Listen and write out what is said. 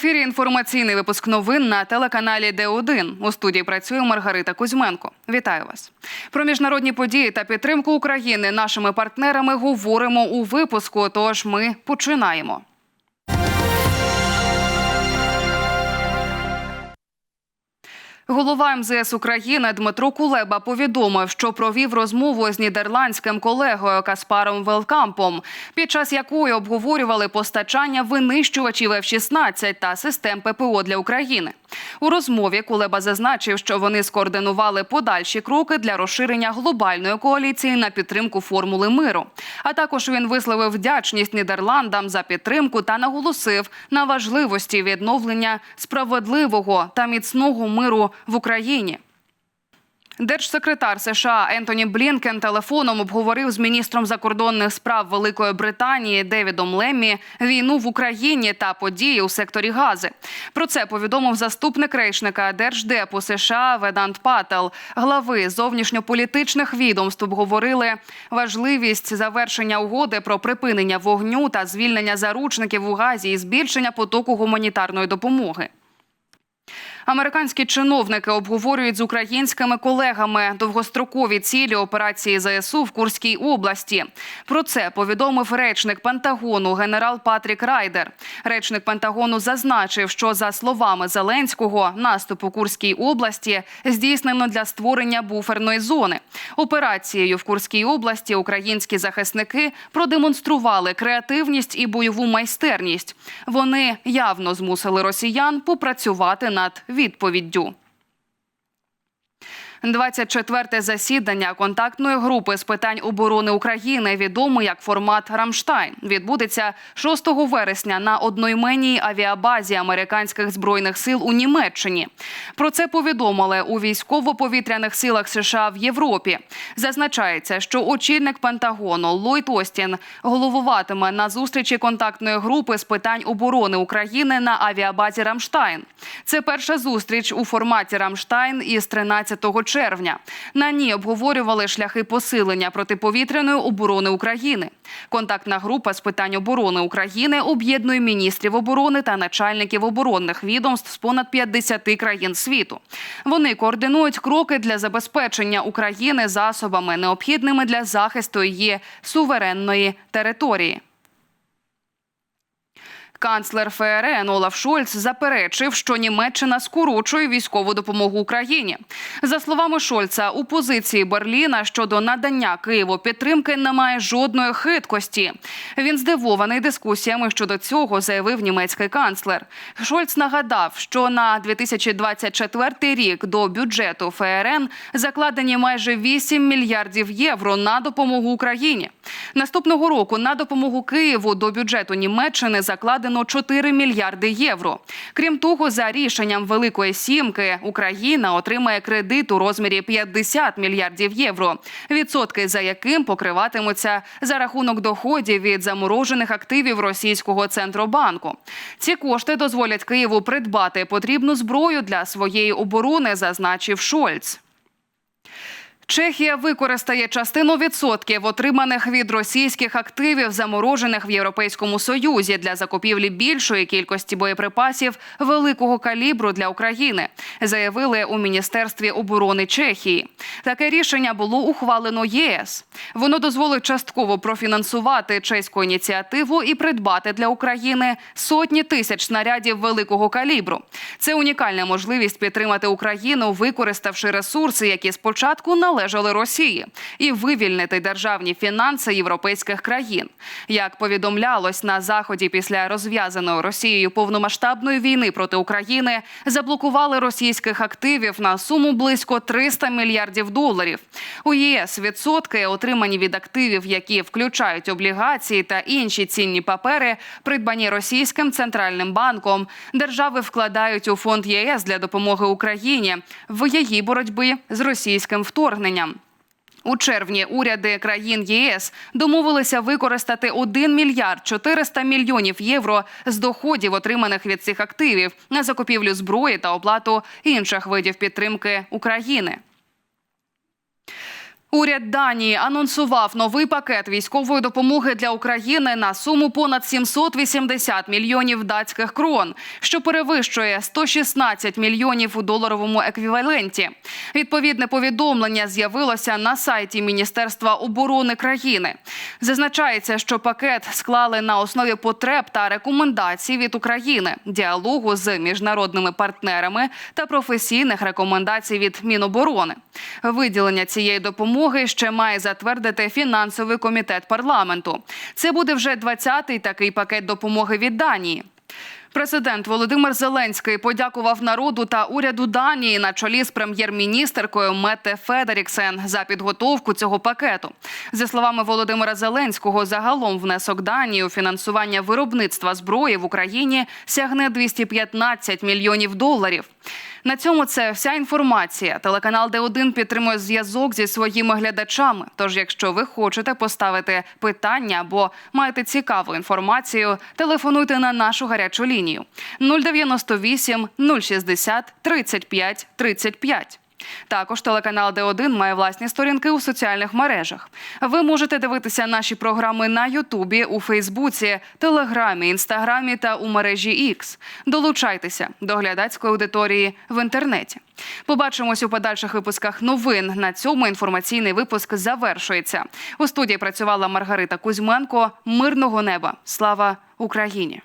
ефірі інформаційний випуск новин на телеканалі Д1. У студії працює Маргарита Кузьменко. Вітаю вас. Про міжнародні події та підтримку України нашими партнерами говоримо у випуску. Тож ми починаємо. Голова МЗС України Дмитро Кулеба повідомив, що провів розмову з нідерландським колегою Каспаром Велкампом, під час якої обговорювали постачання винищувачів F-16 та систем ППО для України. У розмові Кулеба зазначив, що вони скоординували подальші кроки для розширення глобальної коаліції на підтримку формули миру. А також він висловив вдячність Нідерландам за підтримку та наголосив на важливості відновлення справедливого та міцного миру в Україні. Держсекретар США Ентоні Блінкен телефоном обговорив з міністром закордонних справ Великої Британії Девідом Леммі війну в Україні та події у секторі Гази. Про це повідомив заступник речника Держдепу США Ведант Пател. Глави зовнішньополітичних відомств обговорили важливість завершення угоди про припинення вогню та звільнення заручників у газі і збільшення потоку гуманітарної допомоги. Американські чиновники обговорюють з українськими колегами довгострокові цілі операції ЗСУ в Курській області. Про це повідомив речник Пентагону генерал Патрік Райдер. Речник Пентагону зазначив, що за словами Зеленського, наступ у Курській області здійснено для створення буферної зони. Операцією в Курській області українські захисники продемонстрували креативність і бойову майстерність. Вони явно змусили росіян попрацювати над відповіддю. 24-те засідання контактної групи з питань оборони України, відомо як формат Рамштайн, відбудеться 6 вересня на одноіменній авіабазі американських збройних сил у Німеччині. Про це повідомили у військово-повітряних силах США в Європі. Зазначається, що очільник Пентагону Ллойд Остін головуватиме на зустрічі контактної групи з питань оборони України на авіабазі Рамштайн. Це перша зустріч у форматі Рамштайн із 13 червня. На ній обговорювали шляхи посилення протиповітряної оборони України. Контактна група з питань оборони України об'єднує міністрів оборони та начальників оборонних відомств з понад 50 країн світу. Вони координують кроки для забезпечення України засобами, необхідними для захисту її суверенної території. Канцлер ФРН Олаф Шольц заперечив, що Німеччина скорочує військову допомогу Україні. За словами Шольца, у позиції Берліна щодо надання Києву підтримки немає жодної хиткості. Він здивований дискусіями щодо цього, заявив німецький канцлер. Шольц нагадав, що на 2024 рік до бюджету ФРН закладені майже 8 мільярдів євро на допомогу Україні. Наступного року на допомогу Києву до бюджету Німеччини закладено закладено 4 мільярди євро. Крім того, за рішенням Великої Сімки Україна отримає кредит у розмірі 50 мільярдів євро, відсотки за яким покриватимуться за рахунок доходів від заморожених активів російського центробанку. Ці кошти дозволять Києву придбати потрібну зброю для своєї оборони, зазначив Шольц. Чехія використає частину відсотків, отриманих від російських активів, заморожених в Європейському Союзі для закупівлі більшої кількості боєприпасів великого калібру для України, заявили у міністерстві оборони Чехії. Таке рішення було ухвалено ЄС. Воно дозволить частково профінансувати чеську ініціативу і придбати для України сотні тисяч снарядів великого калібру. Це унікальна можливість підтримати Україну, використавши ресурси, які спочатку належали належали Росії, і вивільнити державні фінанси європейських країн. Як повідомлялось на заході після розв'язаної Росією повномасштабної війни проти України, заблокували російських активів на суму близько 300 мільярдів доларів. У ЄС відсотки, отримані від активів, які включають облігації та інші цінні папери, придбані російським центральним банком. Держави вкладають у фонд ЄС для допомоги Україні в її боротьбі з російським вторгненням вторгненням. У червні уряди країн ЄС домовилися використати 1 мільярд 400 мільйонів євро з доходів, отриманих від цих активів, на закупівлю зброї та оплату інших видів підтримки України. Уряд Данії анонсував новий пакет військової допомоги для України на суму понад 780 мільйонів датських крон, що перевищує 116 мільйонів у доларовому еквіваленті. Відповідне повідомлення з'явилося на сайті Міністерства оборони країни. Зазначається, що пакет склали на основі потреб та рекомендацій від України, діалогу з міжнародними партнерами та професійних рекомендацій від Міноборони. Виділення цієї допомоги ще має затвердити фінансовий комітет парламенту. Це буде вже 20-й такий пакет допомоги від Данії. Президент Володимир Зеленський подякував народу та уряду Данії на чолі з прем'єр-міністеркою Мете Федеріксен за підготовку цього пакету. За словами Володимира Зеленського, загалом внесок Данії у фінансування виробництва зброї в Україні сягне 215 мільйонів доларів. На цьому це вся інформація. Телеканал Д1 підтримує зв'язок зі своїми глядачами. Тож, якщо ви хочете поставити питання або маєте цікаву інформацію, телефонуйте на нашу гарячу лінію 098 060 35 35. Також телеканал Д1 має власні сторінки у соціальних мережах. Ви можете дивитися наші програми на Ютубі, у Фейсбуці, Телеграмі, Інстаграмі та у мережі X. Долучайтеся до глядацької аудиторії в інтернеті. Побачимось у подальших випусках новин. На цьому інформаційний випуск завершується. У студії працювала Маргарита Кузьменко. Мирного неба. Слава Україні!